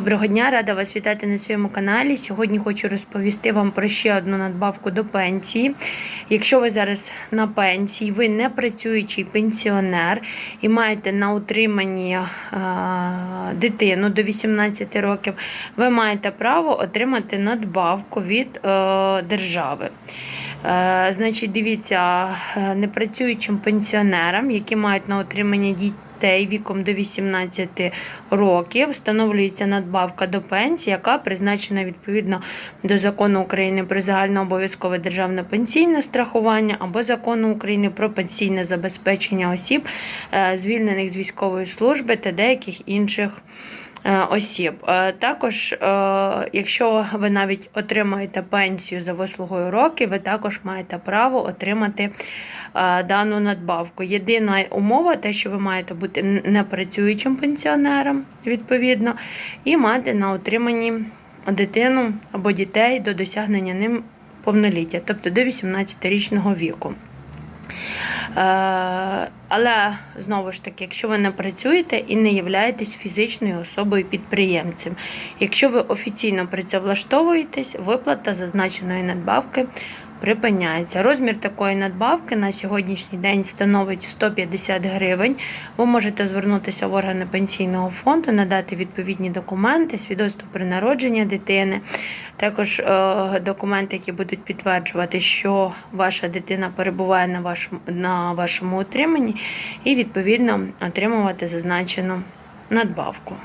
Доброго дня, рада вас вітати на своєму каналі. Сьогодні хочу розповісти вам про ще одну надбавку до пенсії. Якщо ви зараз на пенсії, ви не працюючий пенсіонер і маєте на утриманні дитину до 18 років, ви маєте право отримати надбавку від е, держави. Е, Значить, дивіться, е, непрацюючим пенсіонерам, які мають на отримання дітей віком до 18 років, встановлюється надбавка до пенсії, яка призначена відповідно до закону України про загальнообов'язкове державне пенсійне страхування або закону України про пенсійне забезпечення осіб, е, звільнених з військової служби та деяких інших. е, Осіб. Е, Також, якщо ви навіть отримаєте пенсію за вислугою років, ви також маєте право отримати дану надбавку. Єдина умова, те, що ви маєте бути непрацюючим пенсіонером, відповідно, і мати на отриманні дитину або дітей до досягнення ним повноліття, тобто до 18-річного віку. Е, Але знову ж таки, якщо ви не працюєте і не являєтесь фізичною особою підприємцем, якщо ви офіційно працевлаштовуєтесь, виплата зазначеної надбавки припиняється. Розмір такої надбавки на сьогоднішній день становить 150 гривень. Ви можете звернутися в органи пенсійного фонду, надати відповідні документи, свідоцтво про народження дитини, також е, документи, які будуть підтверджувати, що ваша дитина перебуває на вашому, на вашому утриманні, і відповідно отримувати зазначену надбавку.